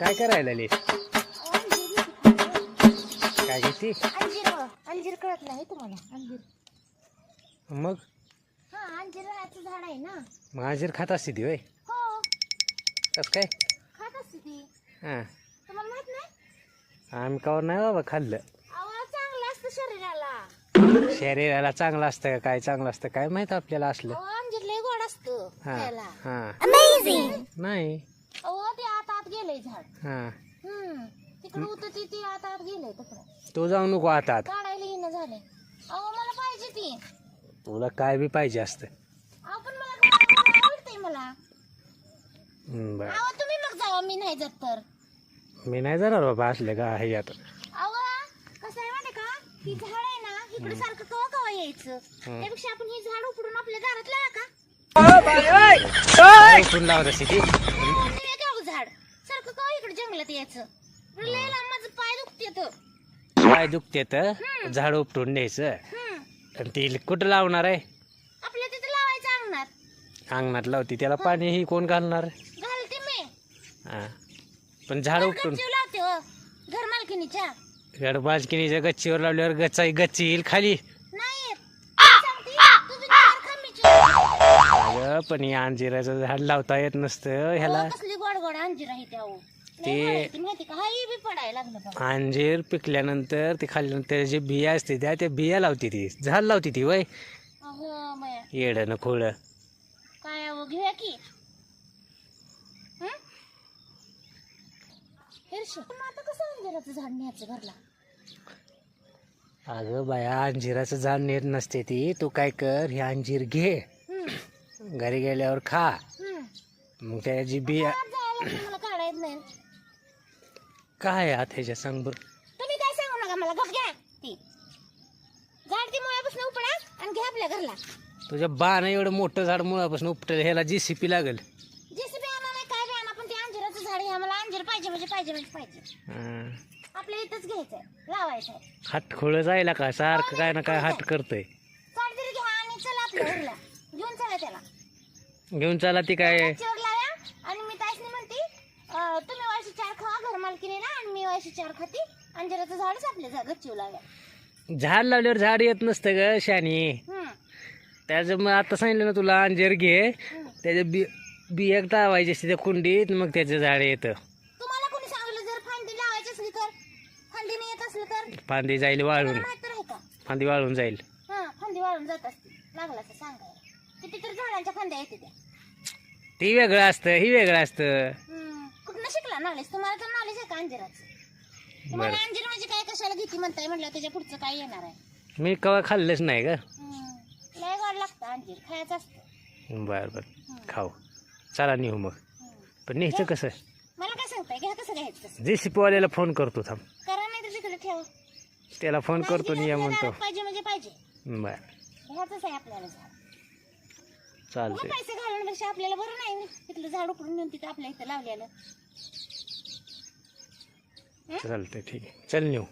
काय करायला ली काय घेती? अंजीर अंजीर कळत नाही तुम्हाला अंजीर. मग? हा अंजिराचं झाड आहे ना. माझीर खात असते ती होय? हो. कस काय? खात असते ती हां. तुम्हाला माहीत नाही? आम्ही कवर नाही बाबा खाल्लं. अहो चांगलं असतं शरीराला. शरीराला चांगलं असतं का काय चांगलं असतं? काय माहीत आपल्याला असलं? अहो अंजीर लय गोड असतं हां खायला. हां. नाही. आता गेलंय झाड. हां. हम्म. तिकडे होतं ते ते आता आत गेलंय तिकडं. तू जाऊ नको आता आता. काढायला येणं झालंय. अहो मला पाहिजे ती. तुला काय बी पाहिजे असतं. अहो पण मला आवडतंय मला. हं, बरं. अहो तुम्ही मग जावा मी नाही जात तर. मी नाही जाणार बाबा असले का हे आता. अहो कसं आहे माहिती का? ही झाड आहे ना इकडे सारखं कवा कवा यायचं. त्यापेक्षा आपण ही झाड उपडून आपल्या दारात लावा का? उठून लावत असते ती ते एक अहो झाड सारखं कवा माझं पाय दुखते तर. झाड उपटून न्यायचं? आणि ती कुठं लावणार आहे? आपल्या तिथे लावायचं अंगणात. अंगणात लावती त्याला पाणी ही कोण घालणार? घालते मी. हा. पण झाड उपटून गच्चीवर लावते हो. घर मालकिनीच्या गच्चीवर लावल्यावर गच्चा गच्ची येईल खाली. नाही येत. मी सांगते, तुझं चार खांबीची. अगं पण या अंजिराचं झाड लावता येत नसतं ह्याला. कसली गोड गोड अंजीर आहे त्या. ते- गोड आहे ती माहिती का? हाही बी पडायला लागलं बघा. अंजीर पिकल्यानंतर ते खाल्ल्यानंतर जे बिया असते त्या त्या बिया लावते ती. झाड लावते ती वय. अहो मया. येडं न खोळ काय अहो घेऊया की. हं? हिरशी. पण आता कसं अंजिराचं झाड न्यायचं घरला? अगं बाया अंजिराचं झाड नेत नसते ती. तू काय कर हे अंजीर घे. हं, घरी गेल्यावर खा. हं. मग त्याची बिया आज जायला लागलं, मला काढा येत नाही. काय आत ह्याच्या सांग बरं. तुम्ही काय सांगू नका मला गप घ्या. ती. झाड ती मुळापासून उपडा आणि घ्या आपल्या घरला. तुझ्या बाण एवढं मोठं झाड मुळापासून उपटेल ह्याला जी सी पी लागेल. जेसीबी आणा नाही काय बी आणा पण ते अंजिराचं झाड आहे आम्हाला अंजीर पाहिजे म्हणजे पाहिजे म्हणजे पाहिजे. हं. आपल्या इथंच घ्यायचंय लावायचंय. हात खोळ जायला का? सारखं काय ना काय हात करतोय. झाड तरी घ्या आणि चला आपल्या घरला. घेऊन चला त्याला. घेऊन चला ती काय? घर मालकीने आणि मी वर्षी चार खाती अंजिराचं झाडच आपल्या जा- गच्चीवर लाव्या झाड लावल्यावर झाड येत नसतं ग शानी. त्याचं मग आता सांगितलं ना तुला अंजीर घे. त्याचे बी बिया लावायची असते त्या कुंडीत मग त्याचं झाड येतं. तुम्हाला कोणी सांगितलं जर फांदी लावायची असली तर? फांदी नाही येत असलं तर? फांदी जाईल वाळून. तुम्हाला माहीत तर आहे का? फांदी वाळून जाईल. हा फांदी वाळून जात असते. लागला सांगायला. झाडांच्या फांद्या येते त्या. ती वेगळं असतं ही वेगळं असतं. कुठनं शिकला नॉलेज तुम्हाला तर नॉलेज आहे का अंजिराचं? तुम्हाला बरं. अंजीर म्हणजे काय कशाला घेते म्हणताय? म्हटलं त्याच्या पुढचं काय येणार आहे? मी कवा खाल्लंच नाही हम्म, लय गोड लागतं अंजीर खायचं असतं. बरं बरं. खाऊ. चला नेऊ मग. हम्म. पण न्यायचं कसं? मला काय सांगताय? घ्या कसं घ्यायचं तसं. जे शिपवाल्याला फोन करतो थांब. करा नाही तर तिकडे ठेवा. त्याला फोन करतो आणि या म्हणतो. पाहिजे म्हणजे पाहिजे. बरं. घ्यायचंच आहे आपल्याला. झाड मग चालतंय पैसे घालण्यापेक्षा आपल्याला बरं नाही ना. तिथलं झाड उकडून नेऊन तिथं आपल्या इथं लावलेलं. चालतंय ठीक आहे. चल नेऊ.